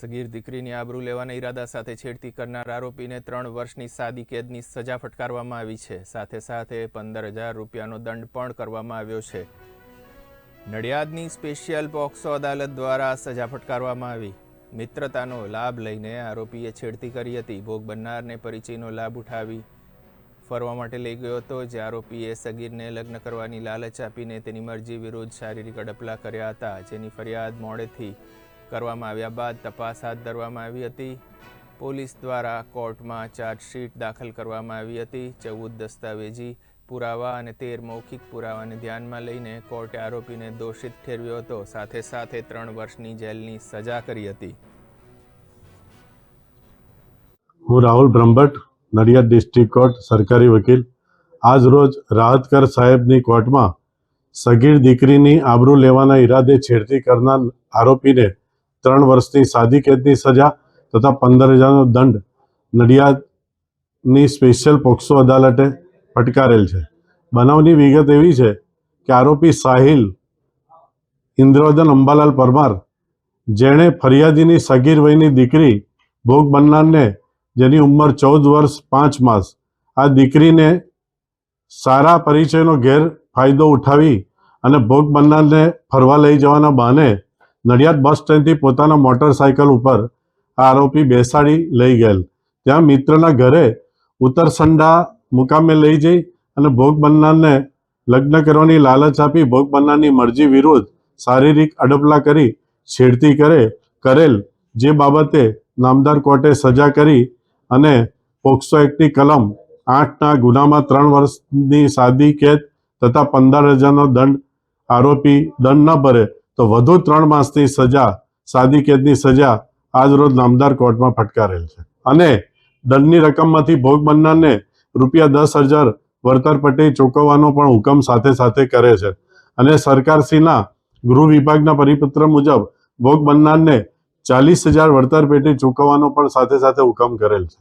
સગીર દીકરીની આબરૂ લેવાના ઈરાદા સાથે છેડતી કરનાર આરોપીને ત્રણ વર્ષની સાદી કેદની સજા ફટકારવામાં આવી છે. સાથે સાથે પંદર હજાર રૂપિયાનો દંડ પણ કરવામાં આવ્યો છે. નડિયાદની સ્પેશિયલ પોક્સો અદાલત દ્વારા સજા ફટકારવામાં આવી. મિત્રતાનો લાભ લઈને આરોપીએ છેડતી કરી હતી. ભોગ બનનારને પરિચયનો લાભ ઉઠાવી ફરવા માટે લઈ ગયો હતો, જે આરોપીએ સગીરને લગ્ન કરવાની લાલચ આપીને તેની મરજી વિરુદ્ધ શારીરિક અડપલા કર્યા હતા, જેની ફરિયાદ મોડેથી કરવામાં આવ્યા બાદ તપાસ હાથ ધરવામાં આવી હતી. પોલીસ દ્વારા કોર્ટમાં ચાર્જશીટ દાખલ કરવામાં આવી હતી. ચૌદ દસ્તાવેજી, પુરાવા અને તેર મૌખિક પુરાવાને ધ્યાનમાં લઈને કોર્ટે આરોપીને દોષિત ઠેરવ્યો હતો. સાથે સાથે ત્રણ વર્ષની જેલની સજા કરી હતી. હું રાહુલ બ્રહ્મભટ્ટ, નડિયાદ ડિસ્ટ્રિક્ટ કોર્ટ, સરકારી વકીલ. આજ રોજ રાહતકર સાહેબની કોર્ટમાં સગીર દીકરીની આબરૂ લેવાના ઈરાદે છેડતી કરનાર આરોપીને ત્રણ વર્ષની સાદી કેદની સજા તથા પંદર હજારનો દંડ નડિયાદની સ્પેશિયલ પોક્સો અદાલતે ફટકારેલ છે. બનાવની વિગત એવી છે કે આરોપી સાહિલ ઇન્દ્રવદન અંબાલાલ પરમાર, જેણે ફરિયાદીની સગીર વયની દીકરી ભોગ બનનારને, જેની ઉંમર ચૌદ વર્ષ પાંચ માસ, આ દીકરીને સારા પરિચયનો ગેરફાયદો ઉઠાવી અને ભોગ બનનારને ફરવા લઈ જવાના બહાને નડિયાદ બસ સ્ટેન્ડથી પોતાના મોટરસાયકલ ઉપર આ આરોપી બેસાડી લઈ ગયેલ. ત્યાં મિત્રના ઘરે ઉત્તરસંડા મુકામે લઈ જઈ અને ભોગ બનનારને લગ્ન કરવાની લાલચ આપી ભોગ બનનારની મરજી વિરુદ્ધ શારીરિક અડપલા કરી છેડતી કરે, કરેલ જે બાબતે નામદાર કોર્ટે સજા કરી અને પોક્સો એક્ટની કલમ આઠના ગુનામાં ત્રણ વર્ષની સાદી કેદ તથા પંદર હજારનો દંડ આરોપી દંડ ન ભરે. તો વધુ ત્રણ માસની સજા, સાદી કેદની સજા આજ રોજ નામદાર કોર્ટમાં ફટકારેલ છે. અને દંડની રકમમાંથી ભોગ બનનારને રૂપિયા દસ હજાર વળતર પટ્ટી ચૂકવવાનો પણ હુકમ સાથે સાથે કરે છે. અને સરકારશ્રીના ગૃહ વિભાગના પરિપત્ર મુજબ ભોગ બનનારને ચાલીસ હજાર વળતર પેટી ચૂકવવાનો પણ સાથે સાથે હુકમ કરેલ છે.